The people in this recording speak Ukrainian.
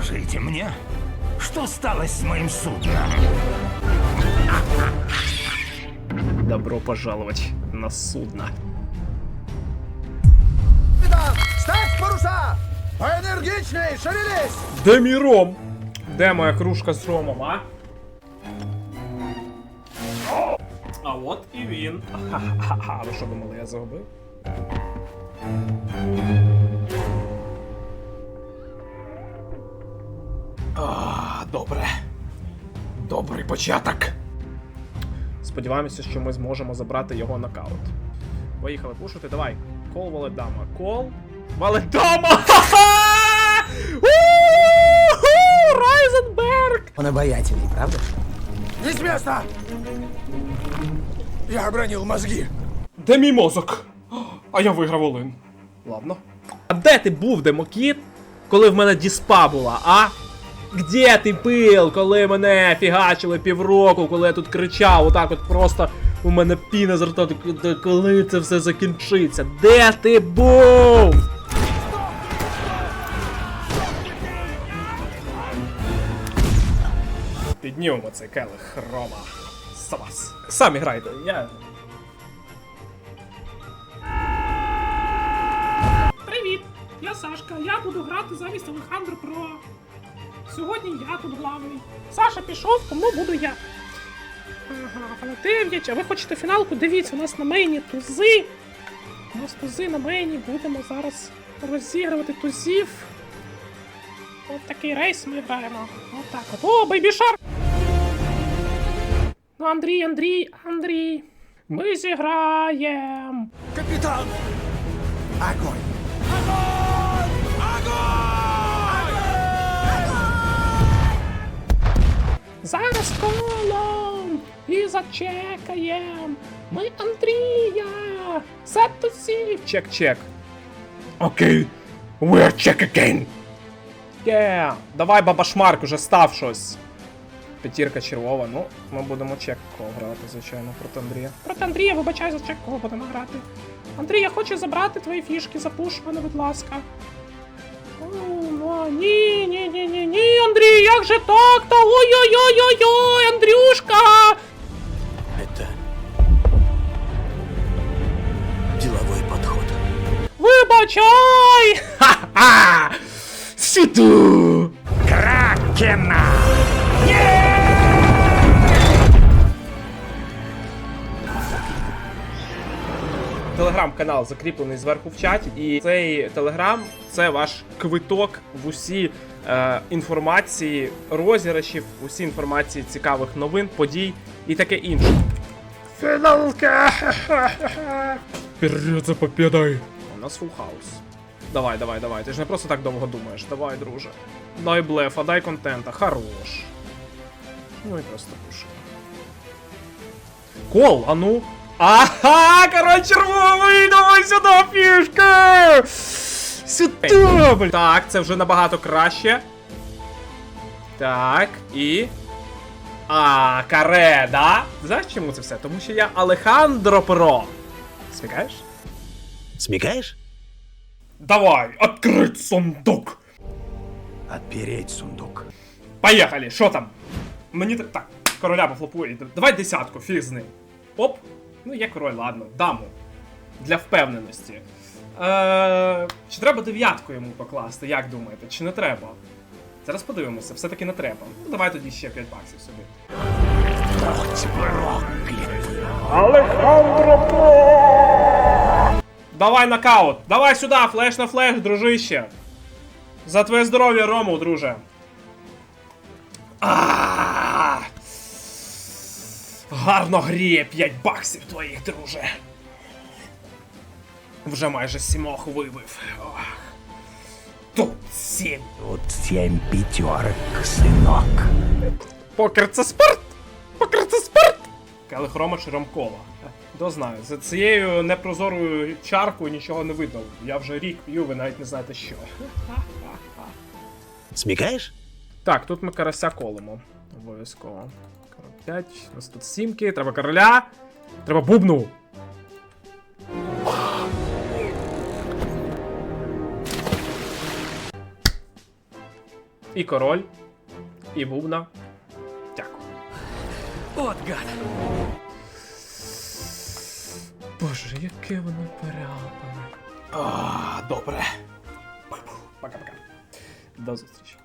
Скажите мне, что стало с моим судном? Добро пожаловать на судно. Ставь паруса! Поэнергичней, шевелись! Де мій? Де моя кружка з ромом, а? А от і він. Ха-ха-ха. Ви що думали, я загубив? Добре. Добрий початок. Сподіваємося, що ми зможемо забрати його нокаут. Поїхали пушити, давай. Кол Валедама. Кол. Валедама! Райзенберг! Он обаятельный, правда? Не с места! Я обронил мозги. Де мій мозок? А я виграв Олин. Ладно. А де ти був, демокіт, коли в мене діспа була, а? Где ти пил, коли мене фігачили півроку, коли я тут кричав, отак от просто у мене піна з рта, коли це все закінчиться? Де ти був? Піднімемо цей келих Рома. Савас. Самі грайте, я. Привіт! Я Сашка, я буду грати замість Олександра Про. Сьогодні я тут главний. Саша пішов, тому буду я. Ага, але 9, а ви хочете фіналку? Дивіться, у нас на мейні тузи. У нас тузи на мейні, будемо зараз розігрувати тузів. От такий рейс ми граємо. От так от. О, бейбі шарк! Ну, Андрій, Андрій, Андрій. Ми зіграємо. Капитан! Огонь! Зачекаєм. Ми Андрія. Сетусів. Чек-чек. Окей. We're check again. Yeah. Давай, баба Шмарк, уже став щось. П'ятірка червова, ну, ми будемо чек грати, звичайно, проти Андрія. Проти Андрія, вибачай за чек, кого будемо грати. Андрій, я хочу забрати твої фішки, запуш мене, будь ласка. О, ну, ні, ні, ні, ні, ні, Андрій, як же так? Та ой-ой-ой-ой-ой, Андрюшка! Вибачай! Ха-ха! Сюди! Кракена! Телеграм-канал закріплений зверху в чаті, і цей телеграм це ваш квиток в усі е, інформації, розіграшів, усі інформації цікавих новин, подій і таке інше. Фіналка! Вперед за победой! У нас фул хаус. Давай, давай, давай. Ти ж не просто так довго думаєш. Давай, друже. Дай блефа, дай контента. Хорош. Ну і просто пуши. Кол, а ну. Ага, короче, червовий, давай сюди фішка! Сюди. Так, це вже набагато краще. Так, і. А, каре, да? Знаєш чому це все? Тому що я Алехандро Про. Смікаєш? Смекаешь? Давай, открыть сундук! Отпереть сундук. Поїхали, що там? Мені так. Так, короля пофлопує. Давай десятку, фіг з ним. Оп. Ну, є король, ладно, даму. Для впевненості. Е, чи треба дев'ятку йому покласти, як думаєте? Чи не треба? Зараз подивимося, все-таки не треба. Ну, давай тоді ще 5 баксів собі. Давай нокаут! Давай сюди, флеш на флеш, дружище! За твоє здоров'я, Рому, друже! Гарно гріє 5 баксів твоїх, друже. Вже майже сімох вибив. Ох. Тут сім. Тут семь пятерок, сынок. Покер це спорт! Покер це спорт! Келих Рома чи Хто знає, за цією непрозорою чаркою нічого не видно. Я вже рік п'ю, ви навіть не знаєте що. Смекаешь? Так, тут ми карася колимо. Обов'язково. 5. У нас тут сімки, треба короля. Треба бубну. І король, і бубна. Дякую. От гад. Боже, яке воно переапане. А, добре. Пока-пока. До зустрічі.